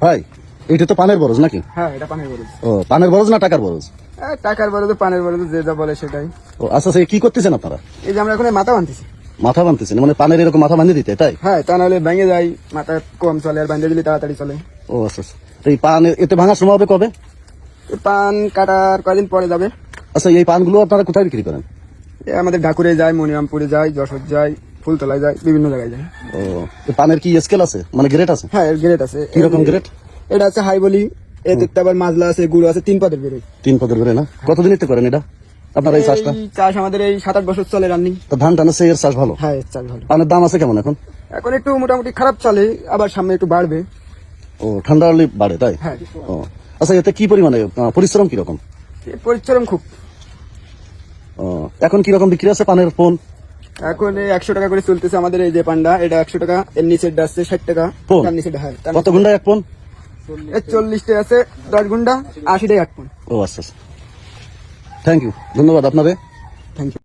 ভাই এটা তো পানের বরজ নাকি? হ্যাঁ এটা পানের বরজ। ও পানের বরজ না টাকার বরজ? টাকার বরজ পানের বরজ যে যা বলে সেটাই। ও আচ্ছা আচ্ছা, কি করতেছেন আপনারা? এই যে আমরা এখন মাথা বানতেছি মাথা বানতেছেন মানে পানের এরকম মাথা বাঁধিয়ে দিতে তাই? হ্যাঁ তা নাহলে ভেঙে যায় মাথা কম চলে আর বান্ধে দিলে তাড়াতাড়ি চলে। ও আচ্ছা আচ্ছা। তো এই পান এতে ভাঙার সময় হবে কবে? পান কাটার কয়দিন পরে যাবে। আচ্ছা এই পানগুলো আপনারা কোথায় বিক্রি করেন? এ আমাদের ঢাকুরে যায় মনিরামপুরে যায় যশোর যায়। ফুলতলায় যায় বিভিন্ন জায়গায় যায়। ও পানের কি স্কেল আছে? মানে গ্রেড আছে? হ্যাঁ গ্রেড আছে। কীরকম গ্রেড এটা আছে হাই বলি এতে আবার মাজলা আছে গুঁড়ো আছে তিন পদের বেরোয় তিন পদের করে না? কতদিন নিতে করেন এটা? আপনারা এই চাষটা? চাষ আমাদের এই সাত আট বছর চলে রানিং। তো ধান টানা সেই এর চাষ ভালো? হ্যাঁ এর চাষ ভালো। পানের দাম আছে কেমন এখন? এখন একটু মোটামুটি খারাপ চলে আবার সামনে একটু বাড়বে। ও ঠান্ডা হলে বাড়ে তাই? হ্যাঁ। ও আচ্ছা এতে কি পরিমাণে পরিশ্রম কীরকম পরিশ্রম খুব। ও এখন কীরকম বিক্রি আছে পানের ফোন এখন একশো টাকা করে চলতেছে আমাদের এই যে পান্ডা এটা একশো টাকা এর নিচের আছে ষাট টাকা? তার হ্যাঁ কত ঘণ্টা এক ফোন? এর চল্লিশটা আছে দশ ঘণ্টা আশিটাই এক পন ও আচ্ছা আচ্ছা। থ্যাংক ইউ ধন্যবাদ আপনাদের। Thank you